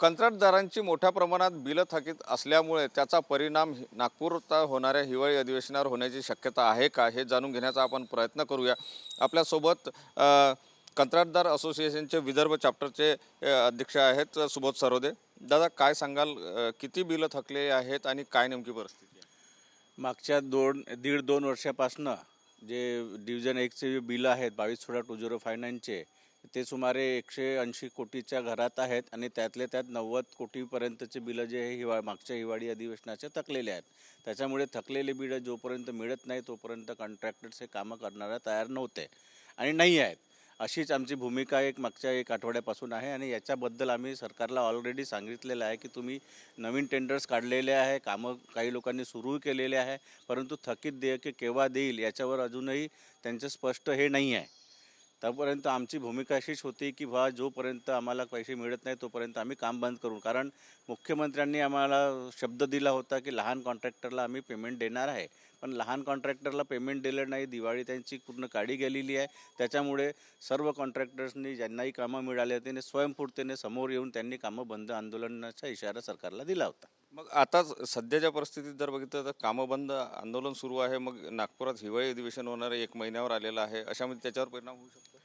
कंत्राटदारांची मोठ्या प्रमाणात बिलं थकीत असल्यामुळे त्याचा परिणाम हि- नागपूरत होणाऱ्या हिवाळी अधिवेशनावर होण्याची शक्यता आहे का हे जाणून घेण्याचा आपण प्रयत्न करूया. आपल्यासोबत कंत्राटदार असोसिएशनचे विदर्भ चॅप्टरचे अध्यक्ष आहेत सुबोध सरोदे. दादा काय सांगाल? किती बिलं थकले आहेत आणि काय नेमकी परिस्थिती आहे? मागच्या दोन दीड दोन वर्षापासनं जे डिव्हिजन एकचे जे बिलं आहेत बावीस सोळा टू झिरो फाय नाईनचे ते सुमारे एकशे ऐंशी कोटीच्या घरात आहेत आणि त्यातले त्यात नव्वद कोटीपर्यंतचे बिलं जे हे हिवा मागच्या हिवाळी अधिवेशनाचे थकलेले आहेत. त्याच्यामुळे थकलेले बिलं जोपर्यंत मिळत नाही तोपर्यंत कॉन्ट्रॅक्टर्स हे कामं करणारा तयार नव्हते आणि नाही आहेत. अशीच आमची भूमिका एक मागच्या एक आठवड्यापासून आहे आणि याच्याबद्दल आम्ही सरकारला ऑलरेडी सांगितलेलं आहे की तुम्ही नवीन टेंडर्स काढलेले आहे कामं काही लोकांनी सुरू केलेले आहे परंतु थकीत देयके केव्हा देईल याच्यावर अजूनही त्यांचं स्पष्ट हे नाही आहे. तोपर्यंत आमची भूमिका अशीच होती की बा जोपर्यंत आम्हाला पैसे मिळत नाही तोपर्यंत आम्ही काम बंद करू. कारण मुख्यमंत्र्यांनी आम्हाला शब्द दिला होता की लहान कॉन्ट्रॅक्टरला आम्ही पेमेंट देणार आहे. पण लहान कॉन्ट्रॅक्टरला पेमेंट दिलं नाही. दिवाळी त्यांची पूर्ण काढी गेलेली आहे. त्याच्यामुळे सर्व कॉन्ट्रॅक्टर्सनी ज्यांनाही कामं मिळाले त्याने स्वयंपूर्तीने समोर येऊन त्यांनी कामं बंद आंदोलनाचा इशारा सरकारला दिला होता. मग आता सध्याच्या परिस्थितीत जर बघितलं तर कामं बंद आंदोलन सुरू आहे. मग नागपुरात हिवाळी अधिवेशन होणार एक महिन्यावर आलेलं आहे. अशामध्ये त्याच्यावर परिणाम होऊ शकतो?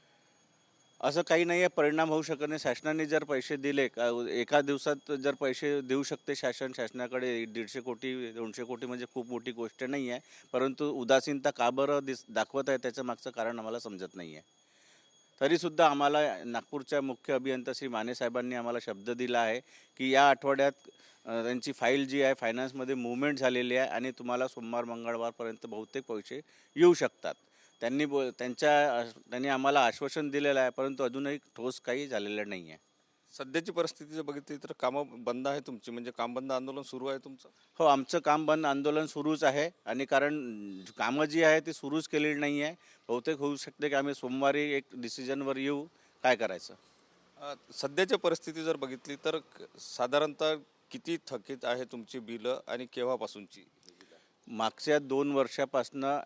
असं काही नाही आहे परिणाम होऊ शकत नाही. शासनाने जर पैसे दिले का एका दिवसात जर पैसे देऊ शकते शासन शासनाकडे दीडशे कोटी दोनशे कोटी म्हणजे खूप मोठी गोष्ट नाही आहे परंतु उदासीनता का बरं दिस दाखवत आहे त्याचं मागचं कारण आम्हाला समजत नाही आहे तरीसुद्धा आम्हाला नागपूरच्या मुख्य अभियंता श्री माने साहेबांनी आम्हाला शब्द दिला आहे की या आठवड्यात त्यांची फाईल जी आहे फायनान्समध्ये मुवमेंट झालेली आहे आणि तुम्हाला सोमवार मंगळवारपर्यंत बहुतेक पैसे येऊ शकतात. त्यांनी बो त्यांच्या त्यांनी आम्हाला आश्वासन दिलेलं आहे परंतु अजूनही ठोस काही झालेलं नाही आहे सध्याची परिस्थिती जर बघितली तर कामं बंद आहे तुमची म्हणजे काम बंद आंदोलन सुरू आहे तुमचं? हो आमचं काम बंद आंदोलन सुरूच आहे आणि कारण कामं जी आहे ती सुरूच केलेली नाही आहे बहुतेक होऊ शकते की आम्ही सोमवारी एक डिसिजनवर येऊ. काय करायचं? सध्याची परिस्थिती जर बघितली तर साधारणतः किती थकीत आहे तुमची बिलं आणि केव्हापासूनची? मागच्या दोन वर्षापासनं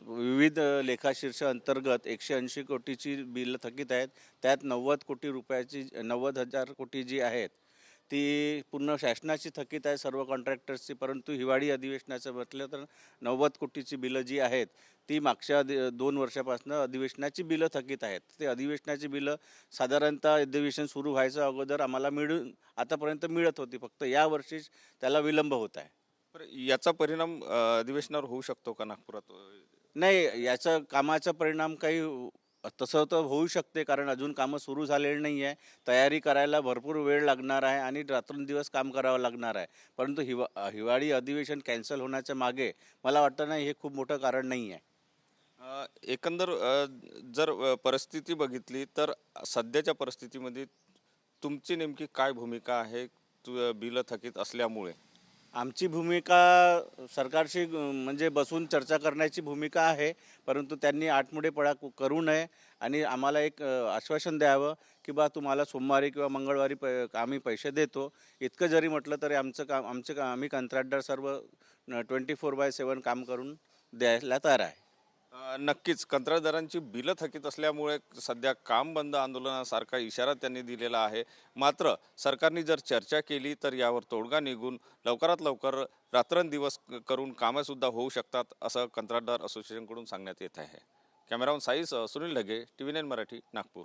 विविध लेखाशीर्ष अंतर्गत एकशे ऐंशी कोटीची बिलं थकीत आहेत. त्यात नव्वद कोटी रुपयाची नव्वद हजार कोटी जी आहेत ती पूर्ण शासनाची थकीत आहे सर्व कॉन्ट्रॅक्टर्सची. परंतु हिवाळी अधिवेशनाचं म्हटलं तर नव्वद कोटीची बिलं जी आहेत ती मागच्या अधि- दोन वर्षापासनं अधिवेशनाची बिलं थकीत आहेत. ते अधिवेशनाची बिलं साधारणतः अधिवेशन सुरू व्हायचं अगोदर आम्हाला मिळून आतापर्यंत मिळत होती. फक्त यावर्षीच त्याला विलंब होत आहे. याचा परिणाम अधिवेशनावर होऊ शकतो का नागपुरात? नाही याचा कामाचा परिणाम काही तसं तर होऊ शकते कारण अजून कामं सुरू झालेली नाही आहे. तयारी करायला भरपूर वेळ लागणार आहे आणि रात्रंदिवस काम करावं लागणार आहे. परंतु हिवा हिवाळी अधिवेशन कॅन्सल होण्याच्या मागे मला वाटतं नाही हे खूप मोठं कारण नाही आहे. एकंदर जर परिस्थिती बघितली तर सध्याच्या परिस्थितीमध्ये तुमची नेमकी काय भूमिका आहे? तु बिलं थकीत असल्यामुळे. आमची भूमिका सरकारशी म्हणजे बसून चर्चा करण्याची भूमिका आहे परंतु त्यांनी आठमुडेपणा करू नये आणि आम्हाला एक आश्वासन द्यावं की बा तुम्हाला सोमवारी किंवा मंगळवारी पै आम्ही पैसे देतो. इतकं जरी म्हटलं तरी आमचं काम आमचं का आम्ही कंत्राटदार सर्व ट्वेंटी फोर बाय सेवन काम करून द्यायला तयार आहे. नक्कीच. कंत्राटदारांची बिलं थकीत असल्यामुळे सध्या काम बंद आंदोलनासारखा इशारा त्यांनी दिलेला आहे. मात्र सरकारने जर चर्चा केली तर यावर तोडगा निघून लवकरात लवकर रात्रंदिवस करून कामंसुद्धा होऊ शकतात असं कंत्राटदार असोसिएशनकडून सांगण्यात येत आहे. Cameraman size Sunil Dhage T V nine Marathi Nagpur.